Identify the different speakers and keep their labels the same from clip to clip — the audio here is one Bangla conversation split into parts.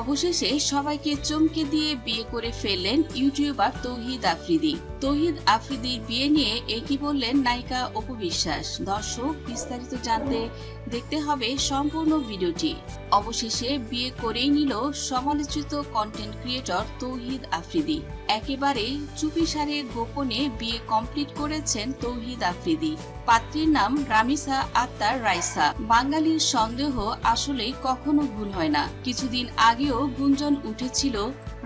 Speaker 1: অবশেষে সবাইকে চমকে দিয়ে বিয়ে করে ফেললেন ইউটিউবার তৌহিদ আফ্রিদি। তৌহিদ আফ্রিদির বিয়ে নিয়ে একই বললেন নায়িকা অপু বিশ্বাস। দর্শক, বিস্তারিত জানতে দেখতে হবে সম্পূর্ণ ভিডিওটি। অবশেষে বিয়ে করেই নিল সমালোচিত কন্টেন্ট ক্রিয়েটর তৌহিদ আফ্রিদি। একেবারে চুপিসারে গোপনে বিয়ে কমপ্লিট করেছেন তৌহিদ আফ্রিদি। পাত্রীর নাম রামিসা আক্তার রাইসা। বাঙালির সন্দেহ আসলেই কখনো ভুল হয় না। কিছুদিন আগেও গুঞ্জন উঠেছিল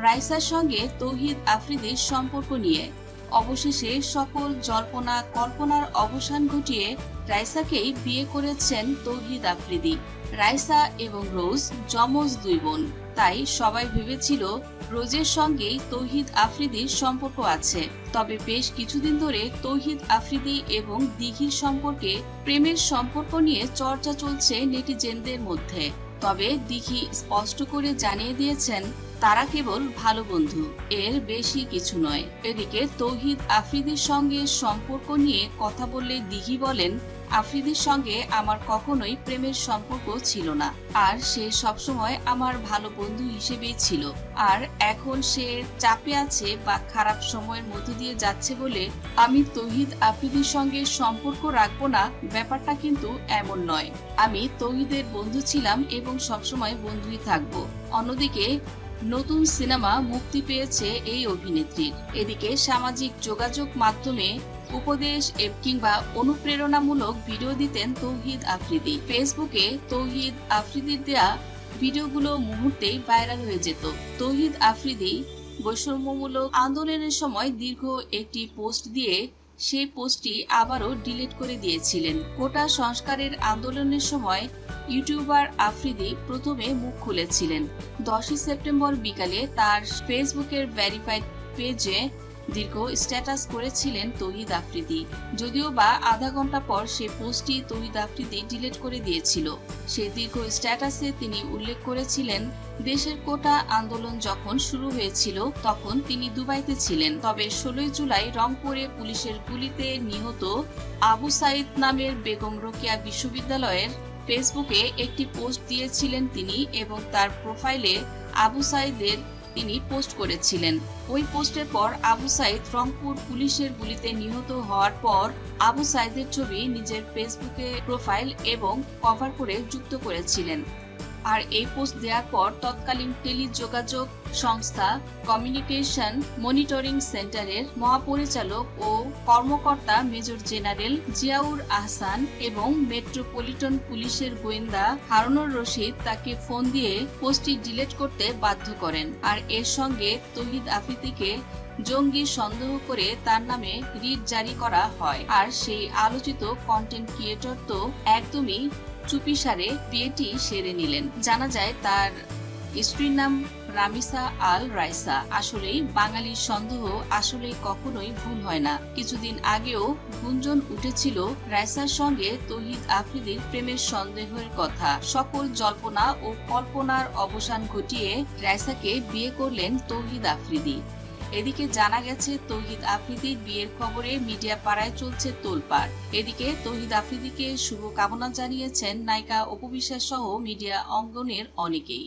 Speaker 1: রাইসার সঙ্গে তৌহিদ আফ্রিদির সম্পর্ক নিয়ে। অবশেষে সকল জল্পনা কল্পনার অবসান ঘটিয়ে রাইসাকেই বিয়ে করেছেন তৌহিদ আফ্রিদি। রাইসা এবং রোজ যমজ দুই বোন। তাই সবাই ভেবেছিল রোজের সঙ্গেই তৌহিদ আফ্রিদির সম্পর্ক আছে। তবে বেশ কিছুদিন ধরে তৌহিদ আফ্রিদি এবং দিঘির সম্পর্কে প্রেমের সম্পর্ক নিয়ে চর্চা চলছে নেটিজেনদের মধ্যে। তবে দিঘি স্পষ্ট করে জানিয়ে দিয়েছেন, তারা কেবল ভালো বন্ধু। এর বেশি কিছু নয়। এদিকে তৌহিদ আফ্রিদির সঙ্গে সম্পর্ক নিয়ে কথা বললে দিঘি বলেন আফ্রিদির সঙ্গে আমার কখনোই প্রেমের সম্পর্ক ছিল না। আর সে সবসময় আমার ভালো বন্ধু হিসেবেই ছিল। আর এখন সে চাপে আছে বা খারাপ সময়ের মধ্যে দিয়ে যাচ্ছে বলে আমি তহিদ আফ্রিদির সঙ্গে সম্পর্ক রাখব না, ব্যাপারটা কিন্তু এমন নয়। আমি তৌহিদের বন্ধু ছিলাম এবং সবসময় বন্ধুই থাকব। অন্যদিকে নতুন সিনেমা মুক্তি পেয়েছে এই অভিনেত্রীর এদিকে সামাজিক যোগাযোগ মাধ্যমে উপদেশ কিংবা অনুপ্রেরণামূলক ভিডিও দিতেন তৌহিদ আফ্রিদি। ফেসবুকে তৌহিদ আফ্রিদির দেয়া ভিডিওগুলো মুহূর্তেই ভাইরাল হয়ে যেত। তৌহিদ আফ্রিদি বৈষম্যমূলক আন্দোলনের সময় দীর্ঘ একটি পোস্ট দিয়ে সেই পোস্টটি আবারও ডিলিট করে দিয়েছিলেন। কোটা সংস্কারের আন্দোলনের সময় ইউটিউবার আফ্রিদি প্রথমে মুখ খুলেছিলেন। দশই সেপ্টেম্বর বিকালে তার ফেসবুকের ভ্যারিফাইড পেজে দীর্ঘ স্ট্যাটাস করেছিলেন তৌহিদ আফ্রিদি। যদিও বা আধা ঘণ্টা পর সে পোস্টটি তৌহিদ আফ্রিদি ডিলিট করে দিয়েছিল। সে দীর্ঘ স্ট্যাটাসে তিনি উল্লেখ করেছিলেন, দেশের কোটা আন্দোলন যখন শুরু হয়েছিল, তখন তিনি দুবাইতে ছিলেন। তবে ষোলোই জুলাই রংপুরে পুলিশের গুলিতে নিহত আবু সাইদ নামের বেগম রোকেয়া বিশ্ববিদ্যালয়ের ফেসবুকে একটি পোস্ট দিয়েছিলেন তিনি এবং তার প্রোফাইলে আবু সাইদের তিনি পোস্ট করেছিলেন। ওই পোস্টের পর আবু সাইদ রংপুর পুলিশের গুলিতে নিহত হওয়ার পর আবু সাইদের ছবি নিজের ফেসবুকে প্রোফাইল এবং কভার করে যুক্ত করেছিলেন। আর এই পোস্ট দেওয়ার পর তৎকালীন টেলিযোগাযোগ সংস্থা কমিউনিকেশন মনিটরিং সেন্টারের মহাপরিচালক ও কর্মকর্তা মেজর জেনারেল জিয়াউর আহসান এবং মেট্রোপলিটন পুলিশের গোয়েন্দা হারুনুর রশিদ তাকে ফোন দিয়ে পোস্টটি ডিলিট করতে বাধ্য করেন আর এর সঙ্গে তহিদ আফ্রিদিকে জঙ্গি সন্দেহ করে তার নামে রিট জারি করা হয়। আর সেই আলোচিত কন্টেন্ট ক্রিয়েটর তো একদমই চুপিসারে বিয়েটি সেরে নিলেন। জানা যায় তার স্ত্রীর নাম রামিসা আল রাইসা। আসলেই বাঙালির সন্দেহ আসলে কখনোই ভুল হয় না। কিছুদিন আগেও গুঞ্জন উঠেছিল রাইসার সঙ্গে তহিদ আফ্রিদির প্রেমের সন্দেহের কথা। সকল জল্পনা ও কল্পনার অবসান ঘটিয়ে রাইসাকে বিয়ে করলেন তৌহিদ আফ্রিদি। এদিকে জানা গেছে, তৌহিদ আফ্রিদির বিয়ের খবরে মিডিয়া পাড়ায় চলছে তোলপাড়। এদিকে তৌহিদ আফ্রিদিকে শুভকামনা জানিয়েছেন নায়িকা অপবিশ্বাস সহ মিডিয়া অঙ্গনের অনেকেই।